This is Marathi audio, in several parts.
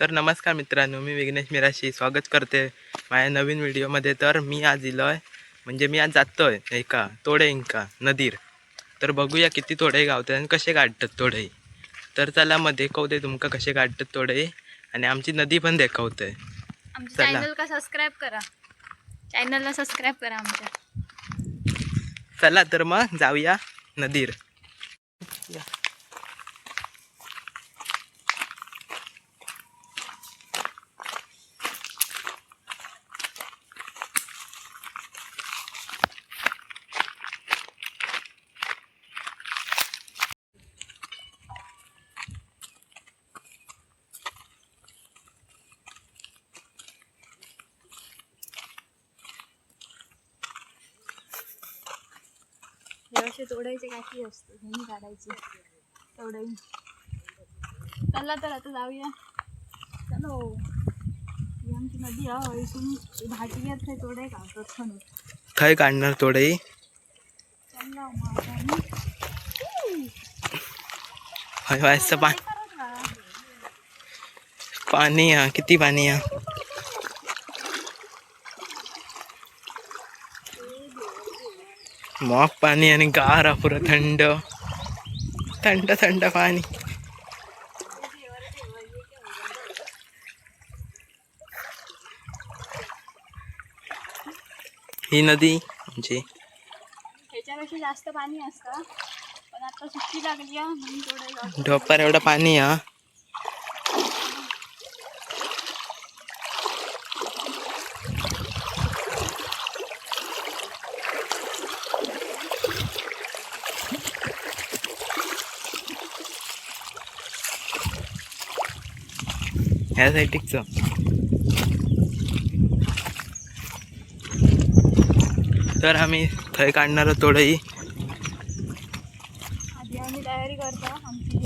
तर नमस्कार मित्रांनो मी विघ्नेश मिराशी स्वागत करते माझ्या नवीन व्हिडिओमध्ये. तर मी आज इलो आहे. म्हणजे मी आज जातोय एका तोडे इंका नदीर. तर बघूया किती तोडे गावतात आणि कसे काढतात तोडे. तर चला मग देखवते तुमका कसे काढतात तोडे आणि आमची नदी पण देखवते सबस्क्राईब करा. चॅनलला सबस्क्राईब करा आमच्या चला तर मग जाऊया नदीर. जेव्हा तोडायचे काठी असते? घेऊन काढायचे. तेवढे चला तर आता जाऊया. चलो. ही आमची नदी आहे. इथून भाटी येत आहे तोडे काढतात म्हणून काय काढणार तोडे? चला. पाणी हा किती पाणी हा मग पाणी आणि गार हा पुरं थंड थंड थंड पाणी ही नदी म्हणजे ह्याच्यापेक्षा जास्त पाणी असतं पण आता सुट्टी लागली आहे म्हणून तोडायला ढोपर एवढं पाणी हा ह्या साईडच तर आम्ही थंय काढणार थोडंही. आधी आम्ही तयारी करता. आमची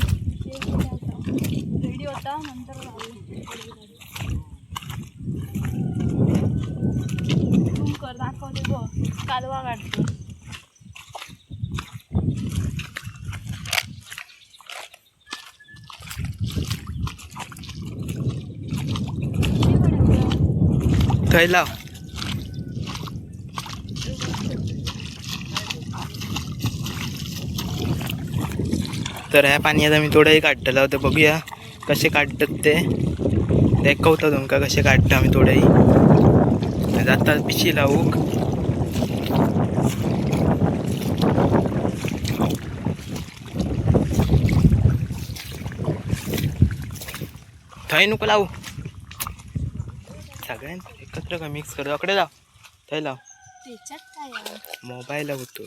रेडी होता नंतर झूम कर दाखवते बघ. कालवा काढतो. थंय लाव. तर ह्या पाणी आता मी थोडंही काढतलो होतं. बघूया कसे काढतात ते. दाखवतो तुमका कसे काढतो आम्ही थोडंही. जाता पिशी लावूक थंय नको लावू. सगळ्यांना एकत्र का मिक्स करतो अकडे लाव. थंय लाव? मोबाईल होतो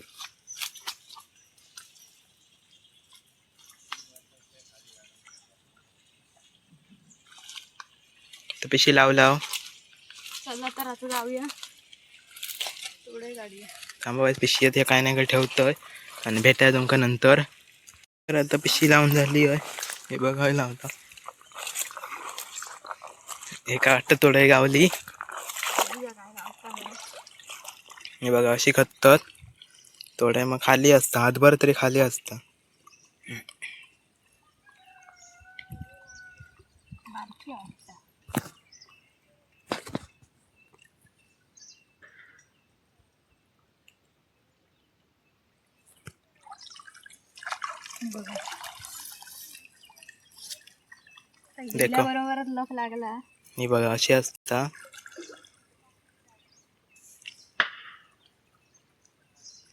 तर पिशी लाव लाव. चला तर आता जाऊया. थोडे गाडूया थांबा पिशी हे काय नाही काय ठेवतोय. आणि भेटाय तुमका नंतर? तर आता पिशी लावून झाली आहे हे बघायला लावता. एका वाटतं थोडं गावली बघूया काय गावता आहे. हे बघा अशी खतत थोड्या मग खाली असतं हातभर तरी खाली असतं. बरोबरच लक लागला. ही बघा अशी असता.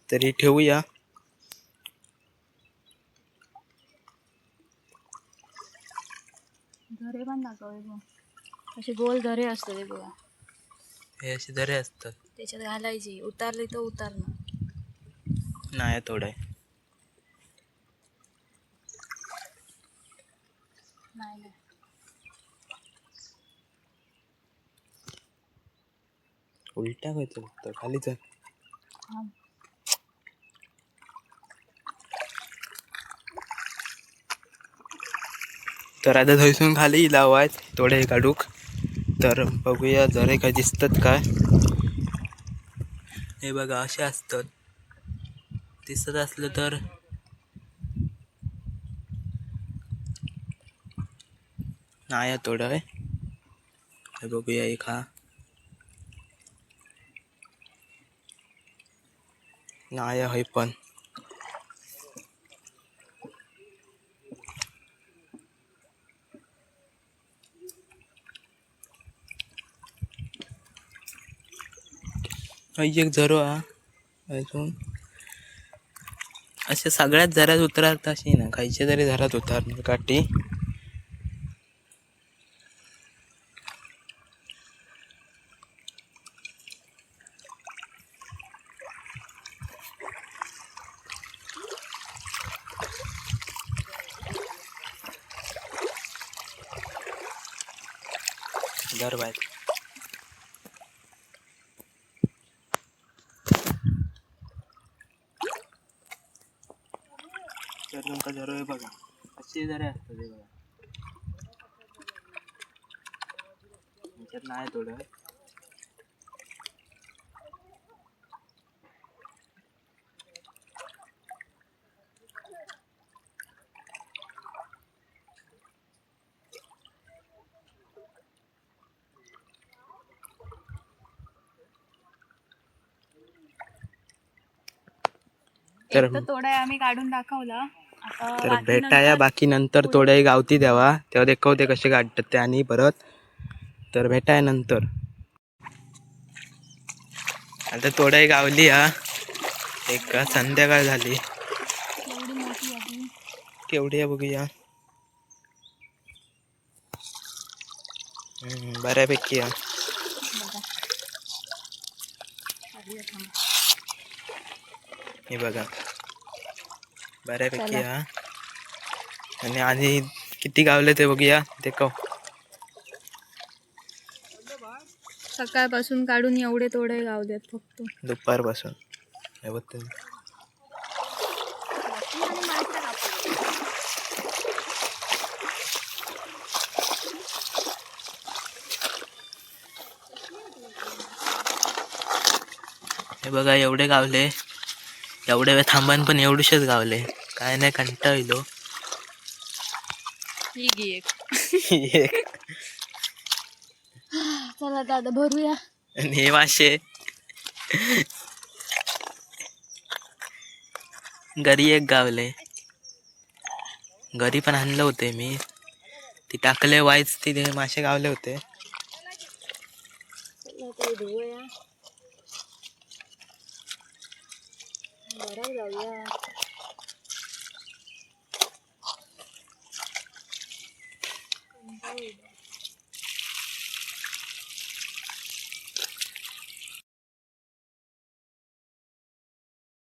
तरी ठेवूया. धरे पण दाखवले बघ. असे गोल धरे असतात ते बघा. हे असे दरे असतात. त्याच्यात घालायची. उतारली तर उतारणं नाही थोडं नाही नाही. उलटा खायचं फक्त. खाली जा. हा. तर आता थंयसून खाली लावायत थोडे काढूक तर बघूया जरे काय दिसतात काय. हे बघा असे असतात. दिसत असलं तर नाही थोडं आहे हे बघूया एक हा. नाही हय पण. एक झरो हा. अजून. असे सगळ्याच झरात उतरार अशी ना खायच्या तरी झरात उतरणार काठी. दर बाय तर तुमका जरो हे बघा. असे जरे असतात हे बघा. त्याच्यात नाही थोडं. तर तोडा आम्ही काढून दाखवला. तर भेटाया बाकी नंतर थोड्या गावती द्यावा तेव्हा देखवते कसे काढतात ते आणि परत. तर भेटाय नंतर. आता थोड्या गावली हा. एक संध्याकाळ झाली. केवढी आहे बघूया. बऱ्यापैकी थांबा. हे बघा. बऱ्यापैकी. हा. आणि आणि किती गावले ते बघूया ते कव सकाळपासून काढून एवढे तोडे गावलेत फक्त. दुपारपासून. हे बघ तुम्ही. हे बघा एवढे गावले. एवढे वेळ थांबन पण एवढेशेच गावले. काय नाही कंटाळलो. एक. चला दादा भरूया. आणि हे मासे घरी एक गावले. घरी पण आणलं होते मी. ती टाकले वाईच ती ते मासे गावले होते. चला ते धुवूया बरं जाऊया कंटाळा येतो.